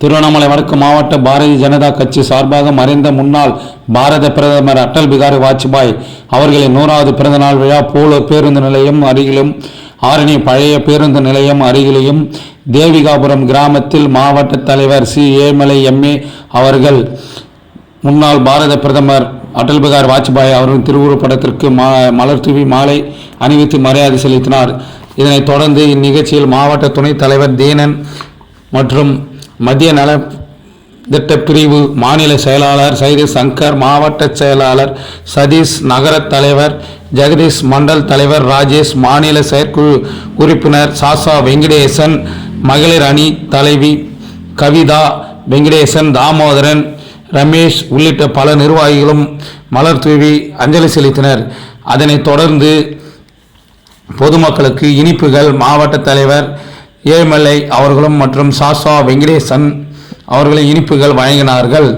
திருவண்ணாமலை வடக்கு மாவட்ட பாரதிய ஜனதா கட்சி சார்பாக மறைந்த முன்னாள் பாரத பிரதமர் அட்டல் பிகாரி வாஜ்பாய் அவர்களின் நூறாவது பிறந்தநாள் விழா போலூர் பேருந்து நிலையம் அருகிலும் ஆரணி பழைய பேருந்து நிலையம் அருகிலேயும் தேவிகாபுரம் கிராமத்தில் மாவட்ட தலைவர் சி. ஏமலை எம்ஏ அவர்கள் முன்னாள் பாரத பிரதமர் அடல் பிகாரி வாஜ்பாய் அவர்களின் திருவுருப்படத்திற்கு மா மலர் தூவி மாலை அணிவித்து மரியாதை செலுத்தினார். இதனைத் தொடர்ந்து இந்நிகழ்ச்சியில் மாவட்ட துணைத் தலைவர் தீனன் மற்றும் மத்திய நல திட்ட பிரிவு மாநில செயலாளர் சைது சங்கர் மாவட்ட செயலாளர் சதீஷ் நகர தலைவர் ஜெகதீஷ் மண்டல் தலைவர் ராஜேஷ் மாநில செயற்குழு உறுப்பினர் சாசா வெங்கடேசன் மகளிர் அணி தலைவி கவிதா வெங்கடேசன் தாமோதரன் ரமேஷ் உள்ளிட்ட பல நிர்வாகிகளும் மலர் தூவி அஞ்சலி செலுத்தினர். அதனைத் தொடர்ந்து பொதுமக்களுக்கு இனிப்புகள் மாவட்ட தலைவர் ஏமலை அவர்களும் மற்றும் சாசா வெங்கடேசன் அவர்களின் இனிப்புகள் வழங்கினார்கள்.